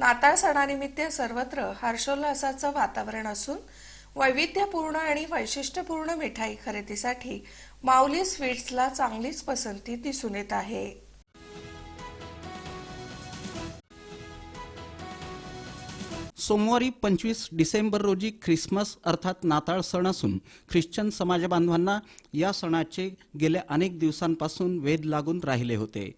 नाताळ सणानिमित्त सर्वत्र हर्षोल्लासाचं वातावरण असून वैविध्यपूर्ण आणि वैशिष्ट्यपूर्ण मिठाई खरेदीसाठी माऊली स्वीट्सला चांगलीच पसंती दिसून येत आहे. सोमवारी पंचवीस डिसेंबर रोजी ख्रिसमस अर्थात नाताळ सण असून ख्रिश्चन समाजबांधवांना या सणाचे गेल्या अनेक दिवसांपासून वेध लागून राहिले होते.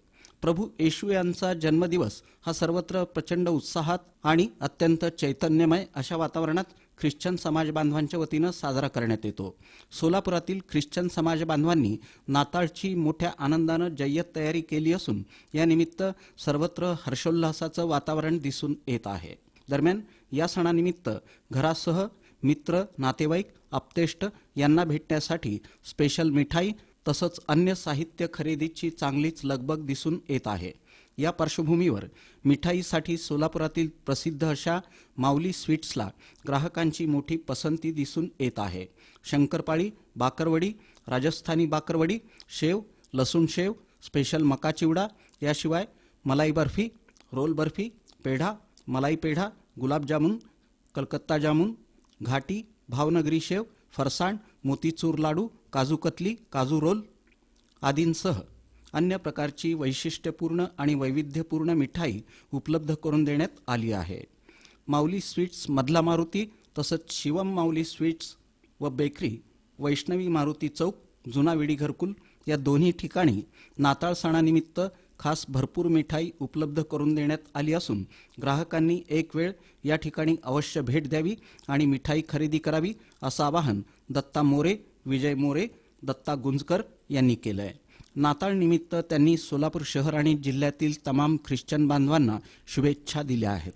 प्रभू येशू यांचा जन्मदिवस हा सर्वत्र प्रचंड उत्साहात आणि अत्यंत चैतन्यमय अशा वातावरणात ख्रिश्चन समाज बांधवांच्या वतीनं साजरा करण्यात येतो. सोलापुरातील ख्रिश्चन समाज बांधवांनी नाताळची मोठ्या आनंदानं जय्यत तयारी केली असून यानिमित्त सर्वत्र हर्षोल्लासाचं वातावरण दिसून येत आहे. दरम्यान या सणानिमित्त घरासह मित्र नातेवाईक आप्तेष्ट यांना भेटण्यासाठी स्पेशल मिठाई तसंच अन्य साहित्य खरेदीची चांगलीच लगबग दिसून येत आहे. या पार्श्वभूमीवर मिठाईसाठी सोलापुरातील प्रसिद्ध अशा माऊली स्वीट्सला ग्राहकांची मोठी पसंती दिसून येत आहे. शंकरपाळी बाकरवडी राजस्थानी बाकरवडी शेव लसूण शेव स्पेशल मका चिवडा याशिवाय मलाई बर्फी रोल बर्फी पेढा मलाई पेढा गुलाबजामुन कलकत्ता जामुन घाटी भावनगरी शेव फरसाण मोतीचूर लाडू काजू कतली काजू रोल आदींसह अन्य प्रकारची वैशिष्ट्यपूर्ण आणि वैविध्यपूर्ण मिठाई उपलब्ध करून देण्यात आली आहे. माऊली स्वीट्स मधला मारुती तसंच शिवम माऊली स्वीट्स व बेकरी वैष्णवी मारुती चौक जुना विडी घरकुल या दोन्ही ठिकाणी नाताळ सणानिमित्त खास भरपूर मिठाई उपलब्ध करून देण्यात आली असून ग्राहकांनी एक वेळ या ठिकाणी अवश्य भेट द्यावी आणि मिठाई खरेदी करावी असं आवाहन दत्ता मोरे विजय मोरे दत्ता गुंजकर यांनी केलं आहे नाताळनिमित्त त्यांनी सोलापूर शहर आणि जिल्ह्यातील तमाम ख्रिश्चन बांधवांना शुभेच्छा दिल्या आहेत.